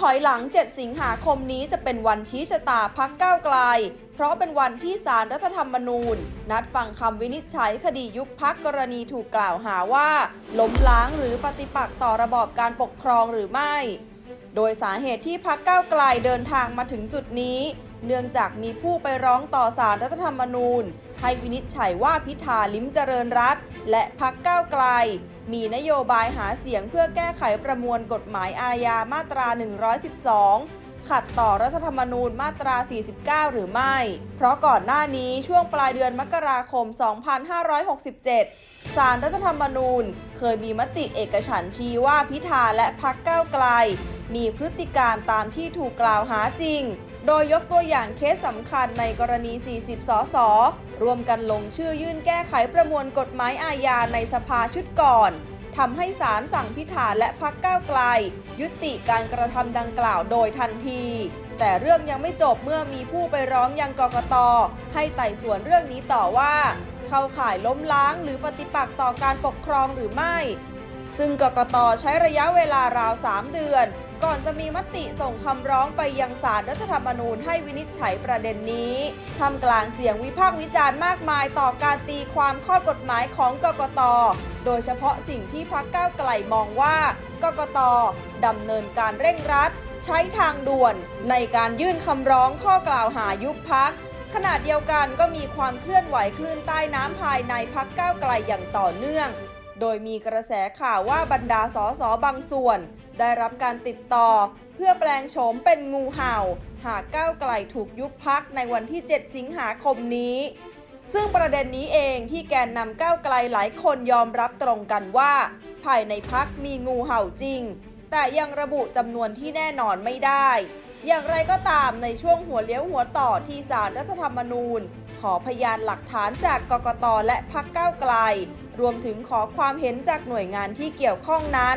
ถอยหลัง 7 สิงหาคมนี้จะเป็นวันชี้ชะตาพักก้าวไกล เพราะเป็นวันที่สารรัฐธรรมนูญ นัดฟังคำวินิจฉัยคดียุบพักกรณีถูกกล่าวหาว่า ล้มล้างหรือปฏิปักษ์ต่อระบอบการปกครองหรือไม่ โดยสาเหตุที่พักก้าวไกลเดินทางมาถึงจุดนี้ เนื่องจากมีผู้ไปร้องต่อศาลรัฐธรรมนูญ ให้วินิจฉัยว่าพิธาลิ้มเจริญรัตและพักก้าวไกล มีนโยบายหาเสียงเพื่อแก้ไขประมวลกฎหมายอาญามาตรา 112ขัดต่อรัฐธรรมนูญมาตรา 49 หรือไม่ เพราะก่อนหน้านี้ช่วงปลายเดือนมกราคม 2567ศาลรัฐธรรมนูญ เคยมีมติเอกฉันชี้ว่าพิธาและพักก้าวไกล มีพฤติการตามที่ถูกกล่าวหาจริง โดยยกตัวอย่างเคสสำคัญในกรณี 40 สสรวมกันลงชื่อยื่นแก้ไขประมวลกฎหมายอาญาในสภาชุดก่อนทำให้ศาลสั่งพิธาและพักก้าวไกล ยุติการกระทำดังกล่าวโดยทันที แต่เรื่องยังไม่จบเมื่อมีผู้ไปร้องยังกกต ให้ไต่สวนเรื่องนี้ต่อว่า เข้าข่ายล้มล้างหรือปฏิปักษ์ต่อการปกครองหรือไม่ ซึ่งกกตใช้ระยะเวลาราว 3 เดือน ก่อนจะมีมติส่งคำร้องไปยังศาลรัฐธรรมนูญให้วินิจฉัยประเด็นนี้ทำกลางเสียงวิพากษ์วิจารณ์มากมายต่อการตีความข้อกฎหมายของกกต โดยเฉพาะสิ่งที่พักก้าวไกลมองว่ากกตดำเนินการเร่งรัด ใช้ทางด่วนในการยื่นคำร้องข้อกล่าวหายุบพักขณะเดียวกันก็มีความเคลื่อนไหวคลื่นใต้น้ำภายในพักก้าวไกลอย่างต่อเนื่อง โดยมีกระแสข่าวว่าบรรดาสสบางส่วน ได้รับการติดต่อ เพื่อแปลงโฉมเป็นงูเห่า หากก้าวไกลถูกยุบพักในวันที่ 7 สิงหาคมนี้ ซึ่งประเด็นนี้เองที่แกนนำก้าวไกลหลายคนยอมรับตรงกันว่า ภายในพักมีงูเห่าจริง แต่ยังระบุจำนวนที่แน่นอนไม่ได้ อย่างไรก็ตามในช่วงหัวเลี้ยวหัวต่อที่ศาลรัฐธรรมนูญ ขอพยานหลักฐานจากกกตและพักก้าวไกลรวมถึงขอความเห็นจากหน่วยงานที่เกี่ยวข้องนั้น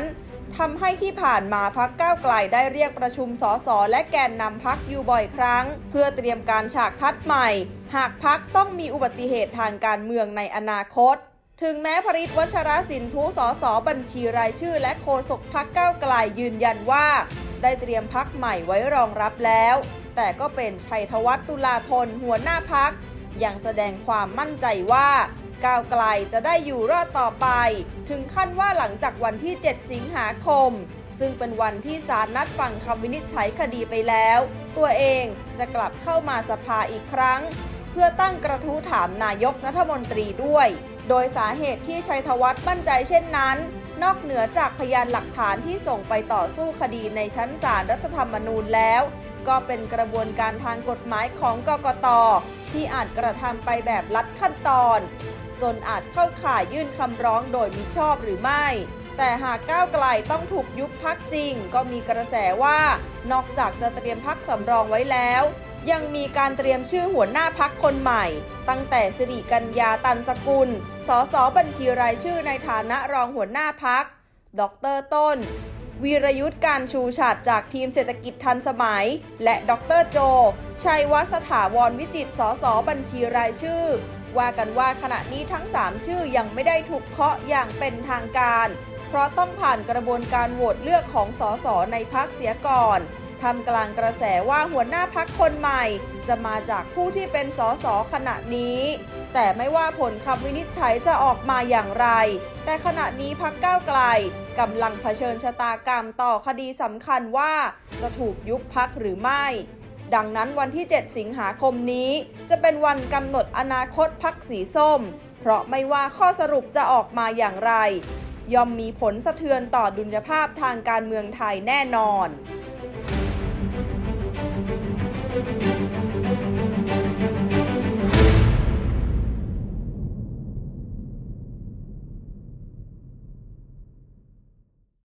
ทำให้ที่ผ่านมาพักก้าวไกลได้เรียกประชุมสสและแกนนำพักอยู่บ่อยครั้ง เพื่อเตรียมการฉากทัดใหม่ หากพักต้องมีอุบัติเหตุทางการเมืองในอนาคต ถึงแม้พริตวชรสินทุสสบัญชีรายชื่อ และโฆษกพักก้าวไกลยืนยันว่า ได้เตรียมพักใหม่ไว้รองรับแล้ว แต่ก็เป็นชัยธวัฒน์ตุลาธนหัวหน้าพักยังแสดงความมั่นใจว่า ก้าวไกลจะได้อยู่รอดต่อไป ถึงขั้นว่าหลังจากวันที่ 7 สิงหาคม ซึ่งเป็นวันที่ศาลนัดฟังคำวินิจฉัยคดีไปแล้ว ตัวเองจะกลับเข้ามาสภาอีกครั้ง เพื่อตั้งกระทู้ถามนายกรัฐมนตรีด้วย โดยสาเหตุที่ชัยธวัฒน์มั่นใจเช่นนั้น นอกเหนือจากพยานหลักฐานที่ส่งไปต่อสู้คดีในชั้นศาลรัฐธรรมนูญแล้วก็เป็นกระบวนการทางกฎหมายของกกตที่อาจกระทำไปแบบลัดขั้นตอน จนอาจเข้าข่ายยื่นคำร้องโดยมิชอบหรือไม่ แต่หากก้าวไกลต้องถูกยุบพักจริง ก็มีกระแสว่า นอกจากจะเตรียมพักสำรองไว้แล้ว ยังมีการเตรียมชื่อหัวหน้าพักคนใหม่ ตั้งแต่สิริกัญญาตันสกุล สสบัญชีรายชื่อในฐานะรองหัวหน้าพัก ดรต้นวีรยุทธ์การชูฉาดจากทีมเศรษฐกิจทันสมัย และดรโจ ชัยวัฒน์สถาวรวิจิตรสสบัญชีรายชื่อ ว่ากันว่าขณะนี้ทั้ง 3 ชื่อยังไม่ได้ถูกเคาะอย่างเป็นทางการ เพราะต้องผ่านกระบวนการโหวตเลือกของสสในพักเสียก่อนทำกลางกระแสว่าหัวหน้าพักคนใหม่ จะมาจากผู้ที่เป็นสสขณะนี้ แต่ไม่ว่าผลคำวินิจฉัยจะออกมาอย่างไร แต่ขณะนี้พักก้าวไกลกำลังเผชิญชะตากรรมต่อคดีสำคัญว่าจะถูกยุบพักหรือไม่ ดังนั้นวันที่ 7 สิงหาคมนี้ จะเป็นวันกำหนดอนาคตพักสีส้ม เพราะไม่ว่าข้อสรุปจะออกมาอย่างไร ย่อมมีผลสะเทือนต่อดุลยภาพทางการเมืองไทยแน่นอน